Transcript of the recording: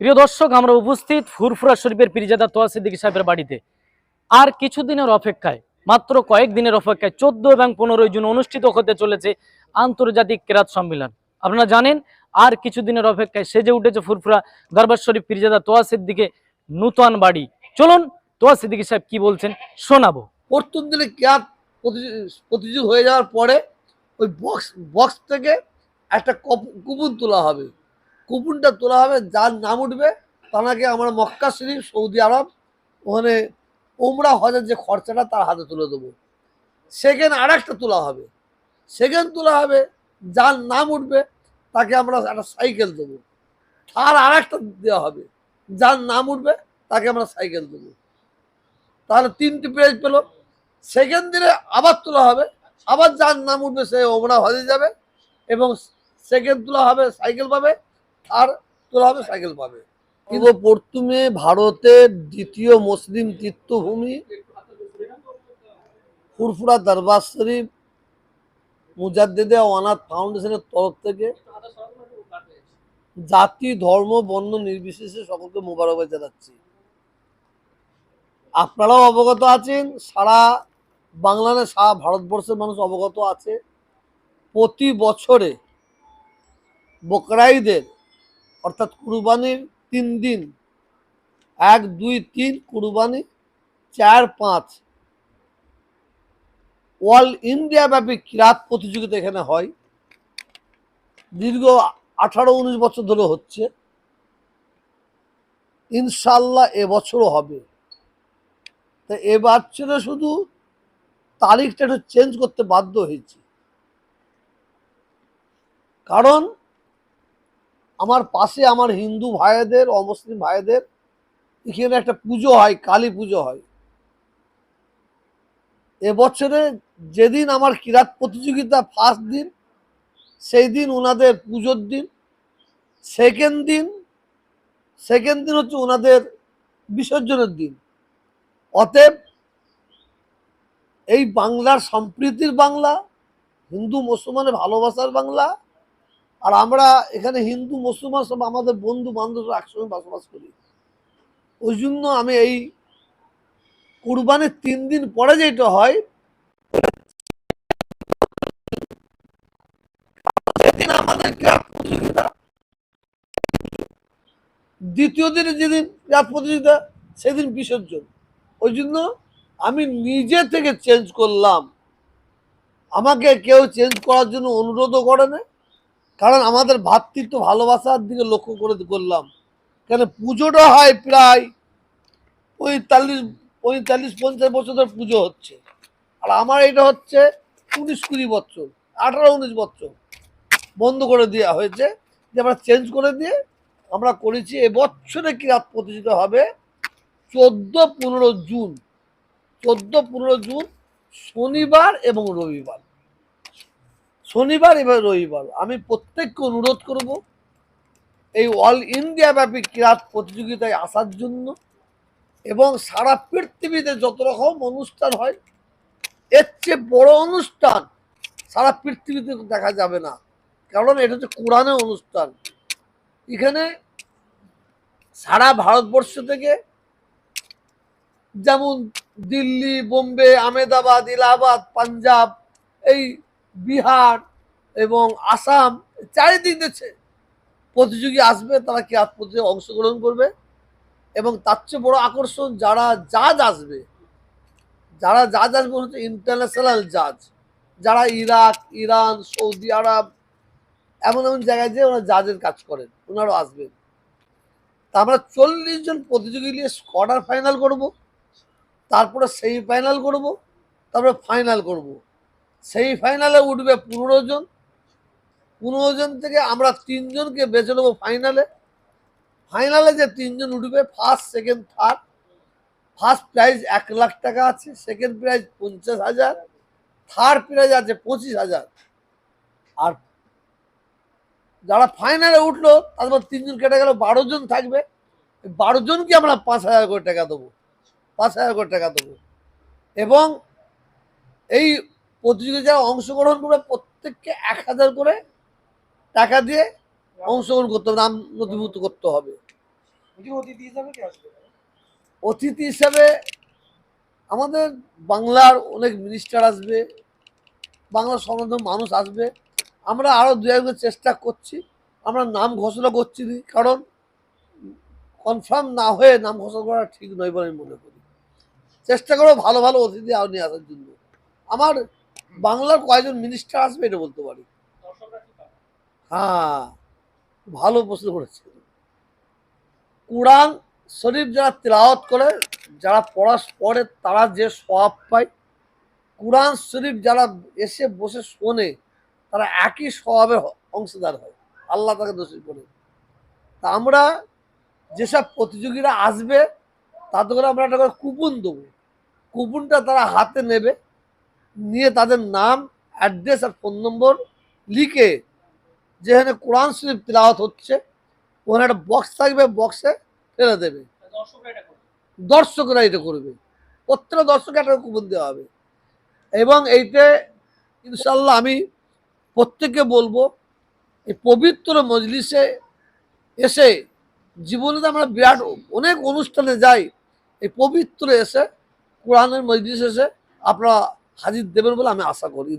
প্রিয় দর্শক, আমরা উপস্থিত ফুরফুরা শরীফের পিরিজাদা তোয়া সিদ্দিকী সাহেবের বাড়িতে। আর কিছুদিনের অপেক্ষায়, মাত্র কয়েক দিনের অপেক্ষায়, চোদ্দ এবং পনেরোই জুন অনুষ্ঠিত হতে চলেছে আন্তর্জাতিক কেরাত সম্মেলন। আপনারা জানেন, আর কিছুদিনের অপেক্ষায় সেজে উঠেছে ফুরফুরা দরবার শরীফ পিরিজাদা তোয়া সিদ্দিকে নূতন বাড়ি। চলুন, তোয়া সিদ্দিকী সাহেব কি বলছেন শোনাবো। প্রথম দিনে ক্যাপ প্রতিযোগ হয়ে যাওয়ার পরে ওই বক্স বক্স থেকে একটা কপ- কুপন তোলা হবে। কুপনটা তোলা হবে, যার নাম উঠবে তাকে আমরা মক্কা শরীফ, সৌদি আরব, ওখানে ওমরা হজের যে খরচাটা তার হাতে তুলে দেবো। সেকেন্ড আর একটা তোলা হবে। সেকেন্ড তোলা হবে, যার নাম উঠবে তাকে আমরা একটা সাইকেল দেবো। আর আর একটা দেওয়া হবে, যার নাম উঠবে তাকে আমরা সাইকেল দেবো। তাহলে তিনটি প্রাইজ পেল। সেকেন্ড দিনে আবার তোলা হবে, আবার যার নাম উঠবে সে ওমরা হজে যাবে এবং সেকেন্ড তোলা হবে, সাইকেল পাবে। আর তোলা হবে সাইকেল পাবে। কিন্তু প্রথমে ভারতের দ্বিতীয় মুসলিম তীর্থভূমি ফুরফুরা দরবার শরীফ মুজাদ্দেদে অনাথ ফাউন্ডেশনের তরফ থেকে জাতি, ধর্ম, বর্ণ নির্বিশেষে সকলকে মোবারকবাদ জানাচ্ছি। আপনারাও অবগত আছেন, সারা বাংলাদেশ, সারা ভারতবর্ষের মানুষ অবগত আছে। প্রতি বছরে বকরাইদের অর্থাৎ কুরবানির তিন দিন। এক, দুই, তিন, কুরবানি, চার, পাঁচ। অল ইন্ডিয়া ব্যাপী কিরাত প্রতিযোগিতা এখানে হয়। দীর্ঘ আঠারো, উনিশ বছর ধরে হচ্ছে। ইনশাল্লাহ এবছরও হবে। তা এবার ছিল শুধু তারিখটা একটু চেঞ্জ করতে বাধ্য হয়েছি। কারণ আমার পাশে আমার হিন্দু ভাইদের অমুসলিম ভাইদের এখানে একটা পুজো হয়, কালী পুজো হয়। এবছরে যেদিন আমার কিরাত প্রতিযোগিতা ফার্স্ট দিন, সেই দিন ওনাদের পুজোর দিন। সেকেন্ড দিন সেকেন্ড দিন হচ্ছে ওনাদের বিসর্জনের দিন। অতএব এই বাংলার সম্প্রীতির বাংলা, হিন্দু মুসলমানের ভালোবাসার বাংলা আর আমরা এখানে হিন্দু, মুসলমান সব আমাদের বন্ধু বান্ধব একসঙ্গে বসবাস করি। ওই জন্য আমি এই কুরবানির তিন দিন পরে যেটা হয় দ্বিতীয় দিনে যেদিন ক্রীড়া প্রতিযোগিতা, সেদিন বিসর্জন। ওই জন্য আমি নিজে থেকে চেঞ্জ করলাম। আমাকে কেউ চেঞ্জ করার জন্য অনুরোধও করে না কারণ আমাদের ভাতৃত্ব ভালোবাসার দিকে লক্ষ্য করে করলাম। কেন পুজোটা হয় প্রায় পঁয়তাল্লিশ পঁয়তাল্লিশ, পঞ্চাশ বছর ধরে পুজো হচ্ছে। আর আমার এটা হচ্ছে উনিশ কুড়ি বছর, আঠারো, উনিশ বছর বন্ধ করে দেওয়া হয়েছে। যে আমরা চেঞ্জ করে দিয়ে আমরা করেছি এবছরে কি রাত প্রতিযোগিতা হবে? চোদ্দ, পনেরো জুন, চোদ্দ, পনেরো জুন শনিবার এবং রবিবার। শনিবার এবং রবিবার আমি প্রত্যেককে অনুরোধ করব এই অল ইন্ডিয়া ব্যাপী ক্রীড়া প্রতিযোগিতায় আসার জন্য এবং সারা পৃথিবীতে যত রকম অনুষ্ঠান হয়, এর চেয়ে বড় অনুষ্ঠান সারা পৃথিবীতে দেখা যাবে না। কারণ এটা হচ্ছে কোরআনের অনুষ্ঠান। এখানে সারা ভারতবর্ষ থেকে যেমন দিল্লি, বোম্বে আমেদাবাদ ইলাহাবাদ পাঞ্জাব, এই বিহার এবং আসাম চারিদিক দেশে প্রতিযোগী আসবে, তারা কি প্রতিযোগী অংশগ্রহণ করবে? এবং তার চেয়ে বড় আকর্ষণ, যারা জাজ আসবে, যারা জাজ আসবে হচ্ছে ইন্টারন্যাশনাল জাজ। যারা ইরাক, ইরান, সৌদি আরব, এমন এমন জায়গায় যেয়ে ওরা জাজের কাজ করেন, ওনারাও আসবেন। তা আমরা চল্লিশ জন প্রতিযোগী নিয়ে কোয়ার্টার ফাইনাল করব, তারপরে সেমিফাইনাল করব, তারপরে ফাইনাল করব। সেমিফাইনালে উঠবে পনেরো জন। পনেরো জন থেকে আমরা তিনজনকে বেছে নেব ফাইনালে। ফাইনালে যে তিনজন উঠবে first second third first prize এক লাখ টাকা আছে সেকেন্ড প্রাইজ পঞ্চাশ হাজার থার্ড প্রাইজ আছে পঁচিশ হাজার। আর যারা ফাইনালে উঠল তারপর তিনজন কেটে গেল, বারো জন থাকবে। বারো জনকে আমরা পাঁচ হাজার করে টাকা দেবো। পাঁচ হাজার করে টাকা দেবো। এবং এই প্রতিযোগিতায় যারা অংশগ্রহণ করবে প্রত্যেককে এক হাজার করে টাকা দিয়ে অংশগ্রহণ করতে হবে নাম নথিভুক্ত করতে হবে। অতিথি হিসাবে আমাদের বাংলার অনেক মিনিস্টার আসবে বাংলার সমস্ত মানুষ আসবে। আমরা আরও দু একবার চেষ্টা করছি আমরা নাম ঘোষণা করছি কারণ কনফার্ম না হয়ে নাম ঘোষণা করা ঠিক নয় বলে আমি মনে করি। চেষ্টা করব ভালো ভালো অতিথি আর নিয়ে আসার জন্য। আমার বাংলার কয়েকজন মিনিস্টার আসবে এটা বলতে পারি? হ্যাঁ ভালো প্রশ্ন করেছে। কোরআন শরীফ যারা তেলাওয়াত করে, যারা পড়া পড়ে, তারা যে স্বভাব পায়, কোরআন শরীফ যারা এসে বসে শোনে, তারা একই স্বভাবের অংশীদার হয়। আল্লাহ তাকে দোষী করে। তা আমরা যেসব প্রতিযোগীরা আসবে, তাদের আমরা একটা করে কুপন দেবো। কুপনটা তারা হাতে নেবে। নিয়ে তাদের নাম, অ্যাড্রেস আর ফোন নম্বর লিখে যেখানে কোরআন শরীফ তেলাওয়াত হচ্ছে, ওখানে একটা বক্স থাকবে বক্সে ফেলে দেবে। দর্শকরা এটা করবে। প্রত্যেকটা দর্শক একটা কুপন দেওয়া হবে। এবং এইতে ইনশাল্লাহ আমি প্রত্যেককে বলব, এই পবিত্র মজলিসে এসে জীবনে তো আমরা বিরাট অনেক অনুষ্ঠানে যাই, এই পবিত্র এসে, কোরআনের মজলিস এসে আপনারা হাজির দেবেন বলে আমি আশা করি।